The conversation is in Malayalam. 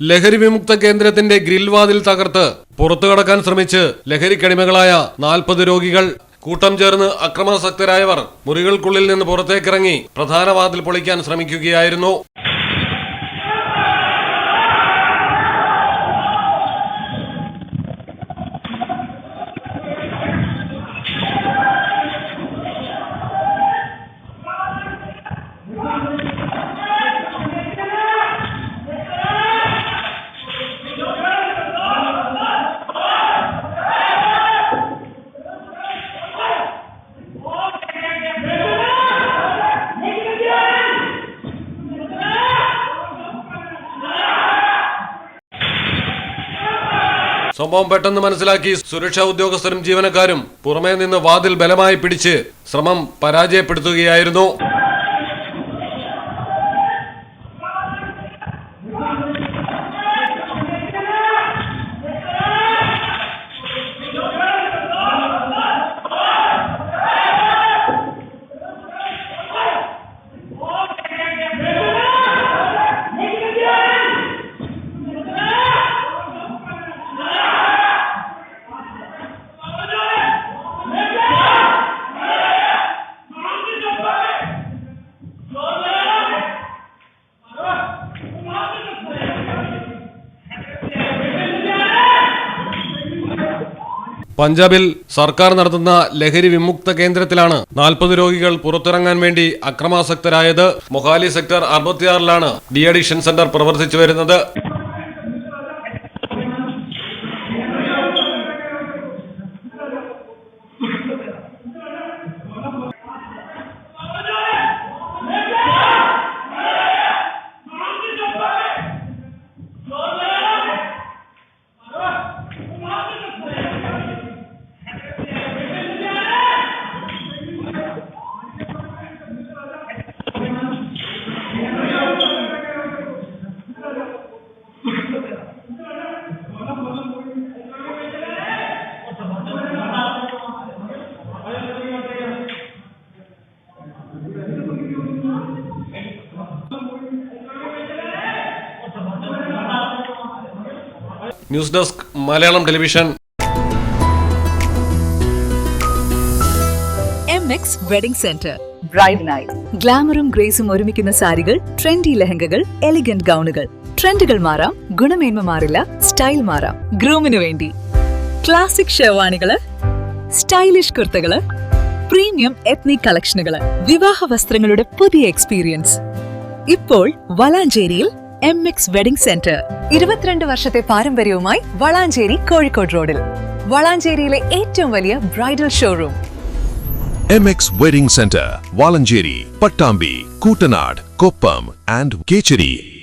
ലഹരി വിമുക്ത കേന്ദ്രത്തിന്റെ ഗ്രിൽവാതിൽ തകർത്ത് പുറത്തു കടക്കാൻ ശ്രമിച്ച് ലഹരിക്കടിമകളായ നാൽപ്പത് രോഗികൾ കൂട്ടം ചേർന്ന് അക്രമാസക്തരായവർ മുറികൾക്കുള്ളിൽ നിന്ന് പുറത്തേക്കിറങ്ങി പ്രധാന വാതിൽ പൊളിക്കാൻ ശ്രമിക്കുകയായിരുന്നു സംഭവം പെട്ടെന്ന് മനസ്സിലാക്കി സുരക്ഷാ ഉദ്യോഗസ്ഥരും ജീവനക്കാരും പുറമേ നിന്ന് വാതിൽ ബലമായി പിടിച്ച് ശ്രമം പരാജയപ്പെടുത്തുകയായിരുന്നു. പഞ്ചാബിൽ സർക്കാർ നടത്തുന്ന ലഹരി വിമുക്ത കേന്ദ്രത്തിലാണ് നാൽപ്പത് രോഗികൾ പുറത്തിറങ്ങാൻ വേണ്ടി അക്രമാസക്തരായത്. മൊഹാലി സെക്ടർ അറുപത്തിയാറിലാണ് ഡി അഡിക്ഷൻ സെന്റർ പ്രവർത്തിച്ചു വരുന്നത്. News desk Malayalam television. M X wedding centre bride night ഗ്ലാമറും ഗ്രേസും ഒരുമിക്കുന്ന സാരികൾ ട്രെൻഡി ലെഹങ്കകൾ എലിഗന്റ് ഗൗണുകൾ. ട്രെൻഡുകൾ മാറാം ഗുണമേന്മ മാറില്ല സ്റ്റൈൽ മാറാം. ഗ്രൂമിനു വേണ്ടി. ക്ലാസിക് ഷെർവാണികൾ സ്റ്റൈലിഷ് കുർത്തകൾ പ്രീമിയം എത്നിക് കളക്ഷനുകൾ വിവാഹ വസ്ത്രങ്ങളുടെ പുതിയ എക്സ്പീരിയൻസ് ഇപ്പോൾ വളാഞ്ചേരിയിൽ എം എക്സ് വെഡിംഗ് സെന്റർ ഇരുപത്തിരണ്ട് വർഷത്തെ പാരമ്പര്യവുമായി വളാഞ്ചേരി കോഴിക്കോട് റോഡിൽ. വളാഞ്ചേരിയിലെ ഏറ്റവും വലിയ bridal showroom. M X wedding centre Valanchery Pattambi Koottanad Koppam and Kecheri.